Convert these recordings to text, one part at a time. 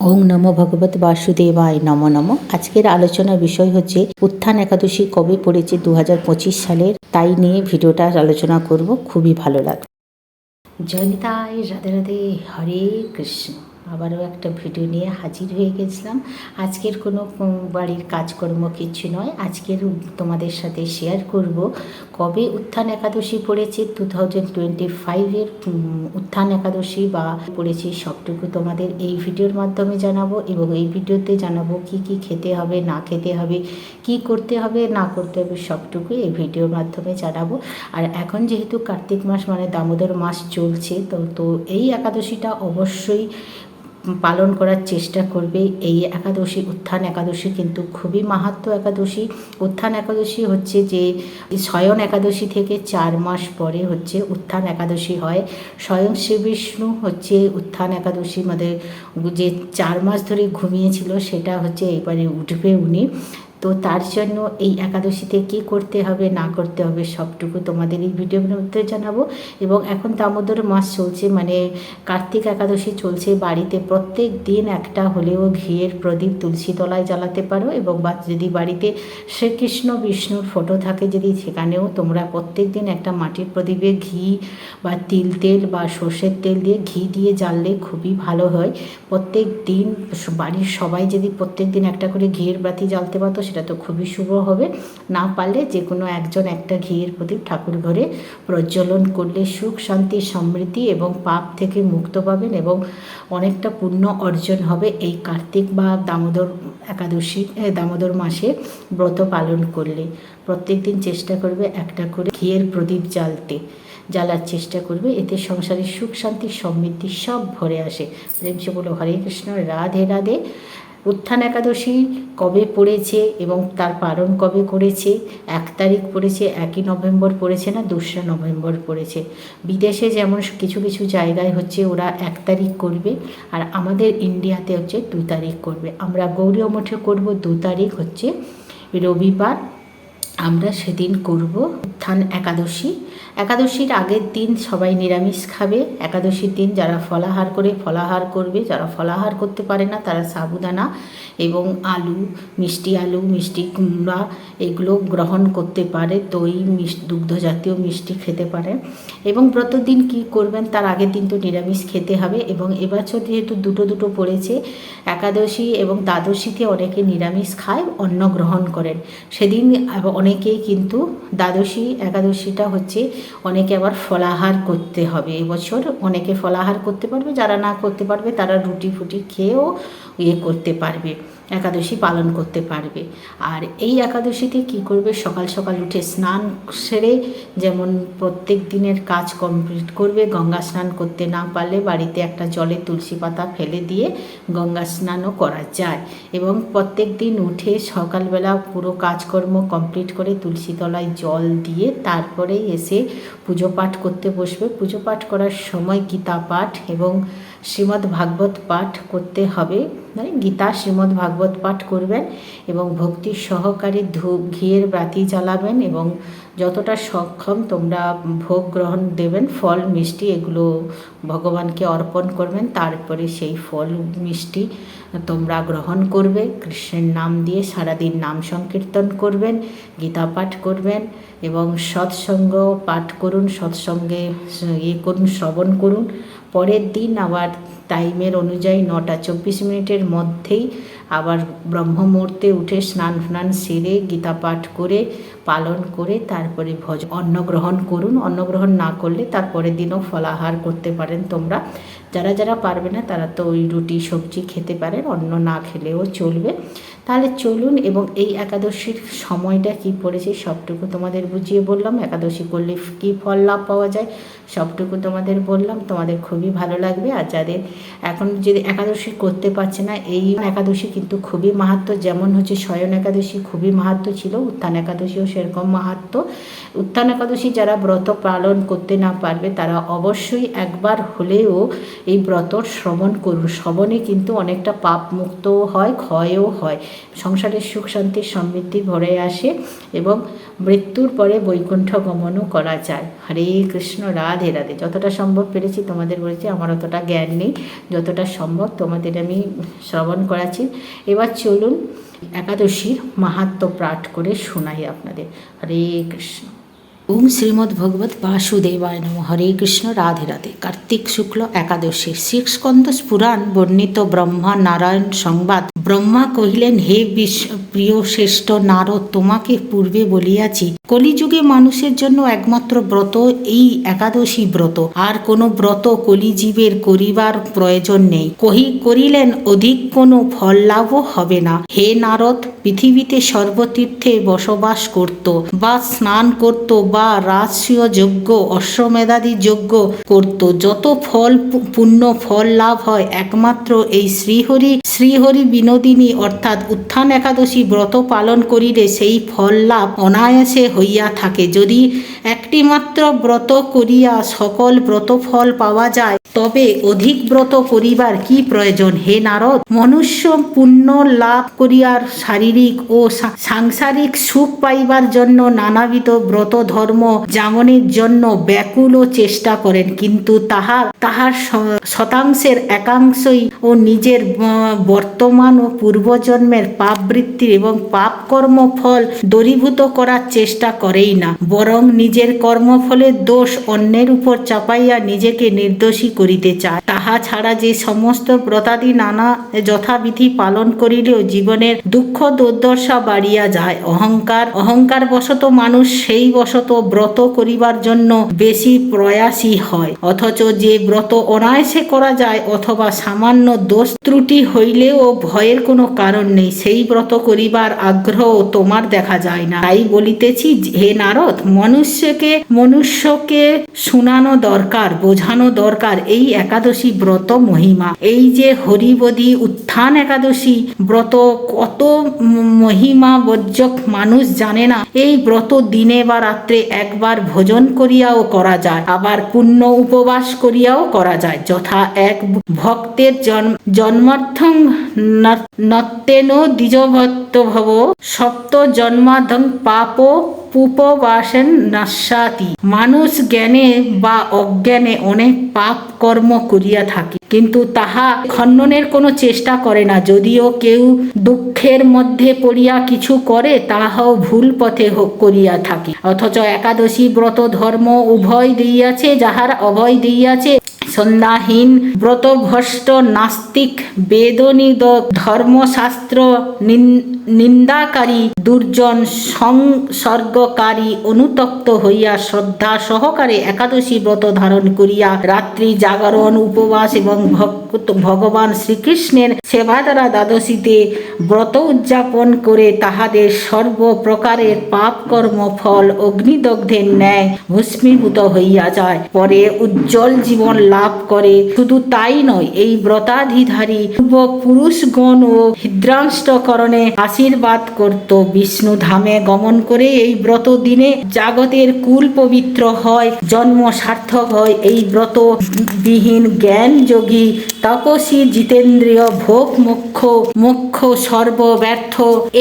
ওং নম ভগবত বাসুদেবায় নম নম। আজকের আলোচনার বিষয় হচ্ছে, উত্থান একাদশী কবে পড়েছে দু হাজার পঁচিশ সালের? তাই নিয়ে ভিডিওটা আলোচনা করব, খুবই ভালো লাগবে। জয়নিতায় রাধে রাধে, হরে কৃষ্ণ। আবারও একটা ভিডিও নিয়ে হাজির হয়ে গেছিলাম। আজকের কোনো বাড়ির কাজকর্ম কিছু নয়। আজকের তোমাদের সাথে শেয়ার করব। কবে উত্থান একাদশী পড়েছে? টু থাউজেন্ড টোয়েন্টি ফাইভের উত্থান একাদশী বা পড়েছে সবটুকু তোমাদের এই ভিডিওর মাধ্যমে জানাব এবং এই ভিডিওতে জানাব কি কি খেতে হবে, না খেতে হবে, কি করতে হবে, না করতে হবে সবটুকু এই ভিডিওর মাধ্যমে জানাব। আর এখন যেহেতু কার্তিক মাস মানে দামোদর মাস চলছে, তো তো এই একাদশীটা অবশ্যই পালন করার চেষ্টা করবে। এই একাদশী, উত্থান একাদশী কিন্তু খুবই মাহাত্ম একাদশী। উত্থান একাদশী হচ্ছে যে, স্বয়ন একাদশী থেকে চার মাস পরে হচ্ছে উত্থান একাদশী হয়। স্বয়ং শ্রী বিষ্ণু হচ্ছে উত্থান একাদশী আমাদের যে চার মাস ধরে ঘুমিয়েছিল সেটা হচ্ছে এবারে উঠবে উনি। তো তার জন্য এই একাদশীতে কী করতে হবে, না করতে হবে সবটুকু তোমাদের এই ভিডিওর মধ্যে জানাব। এবং এখন দামোদর মাস চলছে মানে কার্তিক একাদশী চলছে বাড়িতে। প্রত্যেক দিন একটা হলেও ঘিয়ের প্রদীপ তুলসী তলায় জ্বালাতে পারো এবং বা যদি বাড়িতে শ্রীকৃষ্ণ বিষ্ণুর ফটো থাকে যদি সেখানেও তোমরা প্রত্যেক দিন একটা মাটির প্রদীপে ঘি বা তিল তেল বা সর্ষের তেল দিয়ে ঘি দিয়ে জ্বাললে খুবই ভালো হয়। প্রত্যেক দিন বাড়ির সবাই যদি প্রত্যেক দিন একটা করে ঘিয়ের বাতি জ্বালতে পারতো সেটা তো খুবই শুভ হবে। না পারলে যে কোনো একজন একটা ঘিয়ের প্রদীপ ঠাকুর ঘরে প্রজ্বলন করলে সুখ, শান্তি, সমৃদ্ধি এবং পাপ থেকে মুক্ত পাবেন এবং অনেকটা পুণ্য অর্জন হবে এই কার্তিক বা দামোদর একাদশী দামোদর মাসে ব্রত পালন করলে। প্রত্যেক দিন চেষ্টা করবে একটা করে ঘিয়ের প্রদীপ জ্বালতে। জ্বালার চেষ্টা করবে, এতে সংসারে সুখ, শান্তি, সমৃদ্ধি সব ভরে আসে। প্রেমসে বলো, হরে কৃষ্ণ, রাধে রাধে। উত্থান একাদশী কবে পড়েছে এবং তার পালন কবে করেছে? এক তারিখ পড়েছে, একই নভেম্বর পড়েছে না দোসরা নভেম্বর পড়েছে? বিদেশে যেমন কিছু কিছু জায়গায় হচ্ছে ওরা এক তারিখ করবে আর আমাদের ইন্ডিয়াতে হচ্ছে দু তারিখ করবে। আমরা গৌরীয় মঠে করব দু তারিখ হচ্ছে রবিবার। আমরা সেদিন করব উত্থান একাদশী। একাদশীর আগের দিন সবাই নিরামিষ খাবে। একাদশীর দিন যারা ফলাহার করে ফলাহার করবে, যারা ফলাহার করতে পারে না তারা সাবুদানা এবং আলু, মিষ্টি আলু, মিষ্টি কুমড়া এগুলো গ্রহণ করতে পারে। দই মিষ্টি দুগ্ধ জাতীয় মিষ্টি খেতে পারে। এবং ব্রত দিন কী করবেন তার আগের দিন তো নিরামিষ খেতে হবে এবং এবছর যেহেতু দুটো দুটো পড়েছে, একাদশী এবং দ্বাদশীতে অনেকে নিরামিষ খায়, অন্ন গ্রহণ করেন। সেদিন আবার অনেকেই কিন্তু দ্বাদশী, একাদশীটা হচ্ছে অনেকে আবার ফলাহার করতে হবে। এবছর অনেকে ফলাহার করতে পারবে, যারা না করতে পারবে তারা রুটি ফুটি খেয়েও ইয়ে করতে পারবে। একাদশী পালন করতে পারবে। আর এই একাদশীতে কি করবে? সকাল সকাল উঠে স্নান সেরে যেমন প্রত্যেক দিনের কাজ কমপ্লিট করবে, গঙ্গা স্নান করতে না পারলে বাড়িতে একটা জলে তুলসী পাতা ফেলে দিয়ে গঙ্গা স্নানও করা যায়। এবং প্রত্যেক দিন উঠে সকালবেলা পুরো কাজকর্ম কমপ্লিট করে তুলসী তলায় জল দিয়ে তারপরে এসে পুজো পাঠ করতে বসবে। পুজো পাঠ করার সময় গীতা পাঠ এবং শ্রীমদ্ ভাগবত পাঠ করতে হবে। মানে গীতা শ্রীমদ্ ভাগবত পাঠ করবেন এবং ভক্তি সহকারে ধূপ, ঘিয়ের বাতি জ্বালাবেন এবং যতটা সক্ষম তোমরা ভোগ গ্রহণ দেবেন, ফল, মিষ্টি, এগুলো ভগবানকে অর্পণ করবেন, তারপরে সেই ফল, মিষ্টি তোমরা গ্রহণ করবে, কৃষ্ণের নাম দিয়ে সারাদিন নাম সংকীর্তন করবেন, গীতা পাঠ করবেন এবং সৎসঙ্গ পাঠ করুন, সৎসঙ্গে ইয়ে করুন, শ্রবণ করুন। পরের দিন আবার টাইমের অনুযায়ী নটা চব্বিশ মিনিটের মধ্যেই আবার ব্রহ্ম মুহূর্তে উঠে স্নান ফ্নান সেরে গীতা পাঠ করে, পালন করে তারপরে ভজ, অন্নগ্রহণ করুন। অন্নগ্রহণ না করলে তারপরের দিনও ফলাহার করতে পারেন তোমরা। যারা যারা পারবে না তারা তো ওই রুটি, সবজি খেতে পারেন, অন্ন না খেলেও চলবে। তাহলে চলুন এবং এই একাদশীর সময়টা কি পড়েছে সবটুকু তোমাদের বুঝিয়ে বললাম। একাদশী করলে কী ফল লাভ পাওয়া যায় সবটুকু তোমাদের বললাম। তোমাদের খুবই ভালো লাগবে। আর যাদের এখন যদি একাদশী করতে পারছে না, এই একাদশী কিন্তু খুবই মাহাত্ম যেমন হচ্ছে শয়ন একাদশী খুবই মাহাত্ম ছিল, উত্থান একাদশীও সেরকম মাহাত্ম উত্থান একাদশী যারা ব্রত পালন করতে না পারবে, তারা অবশ্যই একবার হলেও এই ব্রত শ্রবণ করুন। শ্রবণে কিন্তু অনেকটা পাপ মুক্তও হয়, ক্ষয়ও হয়। সংসারের সুখ, শান্তি, সমৃদ্ধি ভরে আসে এবং মৃত্যুর পরে বৈকুণ্ঠ গমনও করা যায়। হরে কৃষ্ণ, রাধে রাধে। যতটা সম্ভব পেরেছি তোমাদের বলেছি, আমার অতটা জ্ঞান নেই। যতটা সম্ভব তোমাদের আমি শ্রবণ করাচ্ছি। এবার চলুন একাদশীর মাহাত্ম পাঠ করে শোনাই আপনাদের। হরে কৃষ্ণ। ওম শ্রীমদ্ ভগবত বাসুদেবায় নম। হরে কৃষ্ণ, রাধে রাধে। কার্তিক শুক্ল একাদশী শীর্ষস্কন্দ পুরাণ বর্ণিত ব্রহ্মা নারায়ণ সংবাদ। ব্রহ্মা কহিলেন, হে বিশ্ব প্রিয় শ্রেষ্ঠ নারদ, তোমাকে পূর্বে বলিয়াছি, কলিযুগে মানুষের জন্য একমাত্র ব্রত এই একাদশী ব্রত। আর কোনো ব্রত কলিজীবের করিবার প্রয়োজন নেই। কহি করিলেন, অধিক কোনো ফল লাভও হবে না। হে নারদ, পৃথিবীতে সর্বতীর্থে বসবাস করত, বা স্নান করত, বা রাজসীয় যজ্ঞ, অশ্বমেধাদি যজ্ঞ করত। যত ফল পুণ্য ফল লাভ হয়, একমাত্র এই শ্রীহরি শ্রীহরি বিনোদিনী অর্থাৎ উত্থান একাদশী ব্রত পালন করিলে সেই ফল লাভ অনায়াসে হইয়া থাকে। যদি একটি মাত্র ব্রত করিয়া সকল ব্রত ফল পাওয়া যায়, তবে অধিক ব্রত করিবার কি প্রয়োজন? হে নারদ, মনুষ্য পুণ্য লাভ করিয়ার শারীরিক ও সাংসারিক সুখ পাইবার জন্য নানাবিধ ব্রত ধর্ম যেমনের জন্য ব্যাকুল ও চেষ্টা করেন, কিন্তু তাহার তাহার শতাংশের একাংশই ও নিজের বর্তমান ও পূর্বজন্মের পাপবৃত্তি এবং পাপ কর্ম ফল দূরীভূত করার চেষ্টা করেই না, বরং নিজের কর্মফলের দোষ অন্যের উপর চাপাইয়া নিজেকে নির্দোষী করিতে চায়। তাহা ছাড়া যে সমস্ত ব্রতাদি নানা যথাবিধি পালন করিলেও জীবনের দুঃখ দুর্দশা বাড়িয়া যায়। অহংকার অহংকার বশত মানুষ সেই বশত ব্রত করিবার জন্য বেশি প্রয়াসী হয়। অথচ যে ব্রত অনায়াসে করা যায় অথবা সামান্য দোষ ত্রুটি হইলেও ভয়ের কোনো কারণ নেই। সেই ব্রত করিবার আগ্রহ তোমার দেখা যায় না। তাই বলিতেছি, হে নারদ, মনুষ্যকে মনুষ্যকে শোনানো দরকার, বোঝানো দরকার এই একাদশী ব্রত মহিমা। এই যে হরিবদী উত্থান একাদশী ব্রত, কত মহিমা বর্জক মানুষ জানে না, এই ব্রত দিনে বা রাত্রে একবার ভোজন করিয়াও করা যায়, আবার পুণ্য উপবাস করিয়াও করা যায়, যথা এক ভক্তের জন্ম, জন্মার্থং ন- নত্তেন দ্বিজভত্ত ভব সপ্ত জন্মাধং পাপ উপবাসেন নাশাতি। মানুষ জ্ঞানে বা অজ্ঞানে অনেক পাপ কর্ম করিয়া থাকে, কিন্তু তাহা খণ্ডনের কোনো চেষ্টা করে না। যদিও কেউ দুঃখের মধ্যে পড়িয়া কিছু করে, তাহাও ভুল পথে করিয়া থাকে। অথচ একাদশী ব্রত ধর্ম উভয় দিয়াছে, যাহার অভয় দিয়াছে সন্ধ্যাহীন ব্রতভ্রষ্ট, নাস্তিক, বেদনিদ, ধর্মশাস্ত্র, নিন- নিন্দাকারী, দুর্জন সংসর্গকারী অনুতপ্ত হইয়া শ্রদ্ধা সহকারে একাদশী ব্রত ধারণ করিয়া রাত্রি জাগরণ, উপবাস এবং ভগবান শ্রীকৃষ্ণের সেবা দ্বারা দ্বাদশীতে ব্রত উদযাপন করে তাহাদের সর্বপ্রকারের পাপ কর্ম, ফল, অগ্নিদগ্ধের ন্যায় ভস্মীভূত হইয়া যায়। পরে উজ্জ্বল জীবন লাভ করে। শুধু তাই নয়, এই ব্রতাধিধারী পুরুষগণ ও হৃদ্রাষ্টকরণে আশীর্বাদ করত। বিষ্ণু ধামে গমন করে এই ব্রত দিনে জাগতের কুল পবিত্র হয়, জন্ম সার্থক হয়। এই ব্রত বিহীন জ্ঞান যোগী তপসী জিতেন্দ্রীয় ভোগ মোক্ষ মোক্ষ সর্ব ব্যর্থ।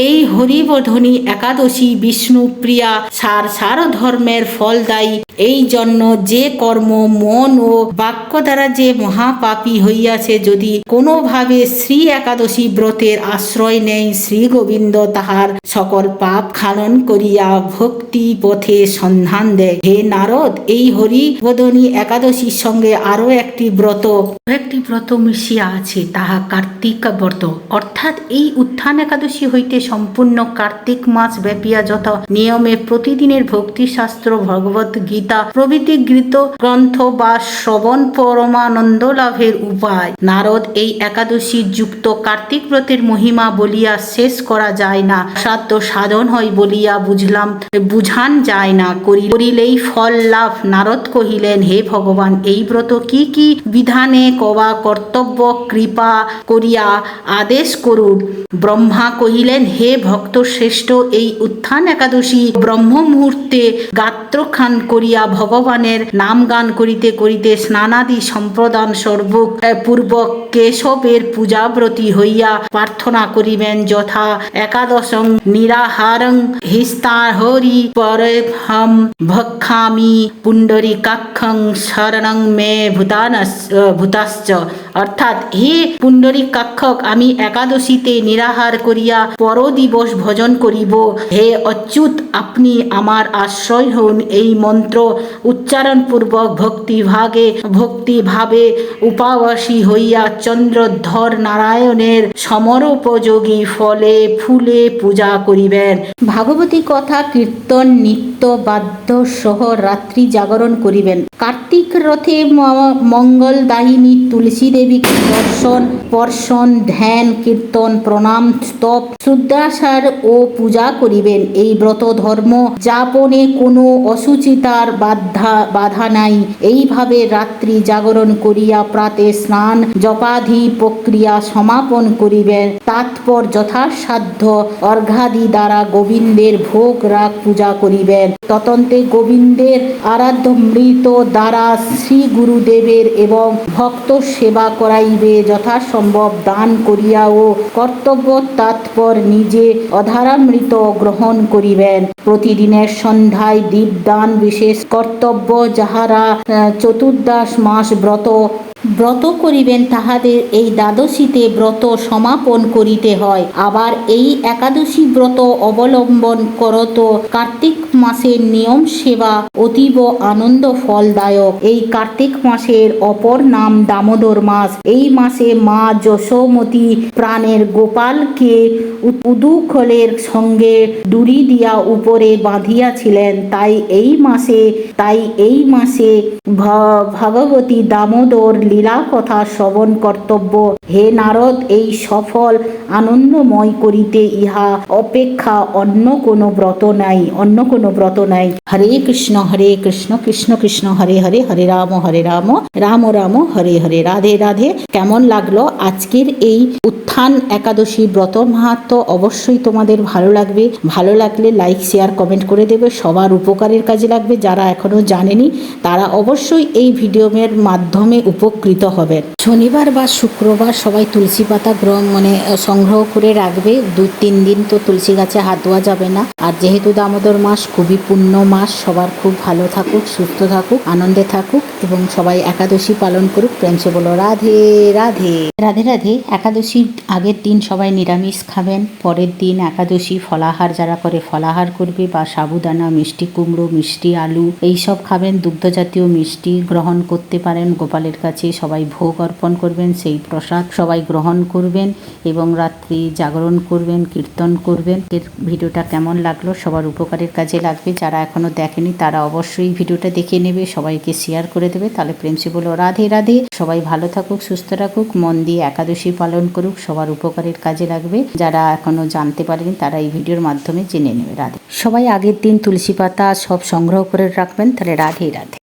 এই হরিবধনী একাদশী বিষ্ণু প্রিয়া সার সার ধর্মের ফলদায়ী। এই জন্য যে কর্ম মন ও বাক্য দ্বারা যে মহাপাপী হইয়াছে, যদি কোনোভাবে শ্রী একাদশী ব্রতের আশ্রয় নেই শ্রী গোবিন্দ তাহার সকল পাপ খানন করিয়া ভক্তি পথে সন্ধান দেয়। হে নারদ, এই হরিবদনী একাদশীর সঙ্গে আরও একটি ব্রত। একটি ব্রত মিশিয়া আছে, তাহা কার্তিক ব্রত। অর্থাৎ এই উত্থান একাদশী হইতে সম্পূর্ণ কার্তিক মাস ব্যাপিয়া যথা নিয়মে প্রতিদিনের ভক্তি শাস্ত্র ভগবত গীতা প্রভৃতি গৃত, গ্রন্থ বা শ্রবণ পরমানন্দ লাভের উপায়। নারদ এই একাদশী যুক্ত কার্তিক ব্রতের মহিমা বলিয়া শেষ করা যায় না। সাধ্য সাধন হয় বলিয়া বুঝলাম, বুঝান যায় না। করি- করিলেই ফল লাভ। নারদ কহিলেন, হে ভগবান, এই ব্রত কি কি বিধানে কবা? কর্তব্য, কৃপা করিয়া আদেশ করুন। ব্রহ্মা কহিলেন, হে ভক্ত শ্রেষ্ঠ, এই উত্থান একাদশী ব্রহ্ম মুহূর্তে গাত্রখান করিয়া ভগবানের নাম গান করিতে করিতে স্নানাদি অর্ঘাদি সম্প্রদান সর্বক পূর্বক কেশবের পূজাব্রতী হইয়া প্রার্থনা করিবেন যথা একাদশং নিরাহারং হিস্তাহরি পরহম ভক্ষামি পুণ্ডরী কাক্ষং শরণং মে ভূতানস ভূতাশ্চ। অর্থাৎ হে পুণ্ডরী কাক্ষক, আমি একাদশীতে নিরাহার করিয়া পরদিবস ভজন করিব। হে অচ্যুত, আপনি আমার আশ্রয় হন এই মন্ত্র উচ্চারণ পূর্বক ভক্তিভাগে, ভক্তিভাবে উপাবাসী হইয়া চন্দ্রধর নারায়ণের সমরোপযোগী ফলে ফুলে পূজা করিবেন। ভাগবতী কথা কীর্তন, নিত্য, বাদ্য সহ রাত্রি জাগরণ করিবেন। কার্তিক রথে মঙ্গলদায়িনী তুলসী দেবীকে দর্শন পর্শন ধ্যান, কীর্তন, প্রণাম, স্তব, শুদ্ধাচার ও পূজা করিবেন। এই ব্রত ধর্ম যাপনে কোনো অসুচিতার বাধা বাধা নাই। এইভাবে রাত্রি জাগরণ করিয়া প্রাতে স্নান, জপাধি প্রক্রিয়া সমাপন করিবেন। তাৎপর যথাসাধ্য অর্ঘাদি দ্বারা গোবিন্দের ভোগ রাগ পূজা করিবেন। ততন্তে গোবিন্দের আরাধ্য মৃত দ্বারা শ্রী গুরুদেবের এবং ভক্ত সেবা করাইবে যথাসম্ভব দান করিয়া ও কর্তব্য তাৎপর নিজে অধারামৃত গ্রহণ করিবেন। প্রতিদিনের সন্ধ্যায় দীপদান বিশেষ কর্তব্য, যাহারা চতুর্দশ মাস ব্রত ব্রত করিবেন তাহাদের এই দ্বাদশীতে ব্রত সমাপন করিতে হয়। আবার এই একাদশী ব্রত অবলম্বন করত কার্তিক মাসের নিয়ম সেবা অতীব আনন্দ ফলদায়ক। এই কার্তিক মাসের অপর নাম দামোদর মাস। এই মাসে মা যশোমতী প্রাণের গোপালকে উদুখলের সঙ্গে ডুরি দিয়া উপরে বাঁধিয়াছিলেন। তাই এই মাসে তাই এই মাসে ভগবতী দামোদর লীলা কথা শ্রবণ কর্তব্য। হে নারদ, এই সফল আনন্দময় করিতে ইহা অপেক্ষা অন্য কোনো ব্রত নাই, অন্য কোনো ব্রত নাই। হরে কৃষ্ণ হরে কৃষ্ণ কৃষ্ণ কৃষ্ণ, হরে হরে হরে রাম হরে রাম রাম রাম, হরে হরে, রাধে রাধে। কেমন লাগল আজকের এই উত্থান একাদশী ব্রত মাহাত্ম? অবশ্যই তোমাদের ভালো লাগবে। ভালো লাগলে লাইক শেয়ার কমেন্ট করে দেবে। সবার উপকারের কাজে লাগবে যারা এখনও জানেনি, তারা অবশ্যই এই ভিডিওর মাধ্যমে উপকৃত হবেন শনিবার বা শুক্রবার সবাই তুলসী পাতা গ্রহ মানে সংগ্রহ করে রাখবে। দু তিন দিন তো তুলসী গাছে হাত ধোয়া যাবে না। আর যেহেতু দামোদর মাস, খুবই পূর্ণ মাস, সবার খুব ভালো থাকুক, সুস্থ থাকুক, আনন্দে থাকুক এবং সবাই একাদশী পালন করুক। প্রেমসে বলো, রাধে রাধে। রাধে রাধে। একাদশীর আগের দিন সবাই নিরামিষ খাবেন। পরের দিন একাদশী ফলাহার যারা করে ফলাহার করবে বা সাবুদানা, মিষ্টি কুমড়ো, মিষ্টি আলু, এইসব খাবেন। দুগ্ধ জাতীয় মিষ্টি গ্রহণ করতে পারেন। গোপালের কাছে সবাই ভোগ অর্পণ করবেন, সেই প্রসাদ সবাই গ্রহণ করবেন এবং রাত্রি জাগরণ করবেন, কীর্তন করবেন। এর ভিডিওটা কেমন লাগল, সবার উপকারের কাজে লাগবে। যারা এখনও দেখেনি, তারা অবশ্যই ভিডিওটা দেখে নেবে, সবাইকে শেয়ার করে দেবে। তাহলে প্রেমসি বলো, রাধে রাধে। সবাই ভালো থাকুক, সুস্থ রাখুক, মন দিয়ে একাদশী পালন করুক, সবার উপকারের কাজে লাগবে। যারা এখনও জানতে পারেনি, তারা এই ভিডিওর মাধ্যমে জেনে নেবে। রাধে। সবাই আগের দিন তুলসী পাতা সব সংগ্রহ করে রাখবেন, তাহলে রাধে রাধে।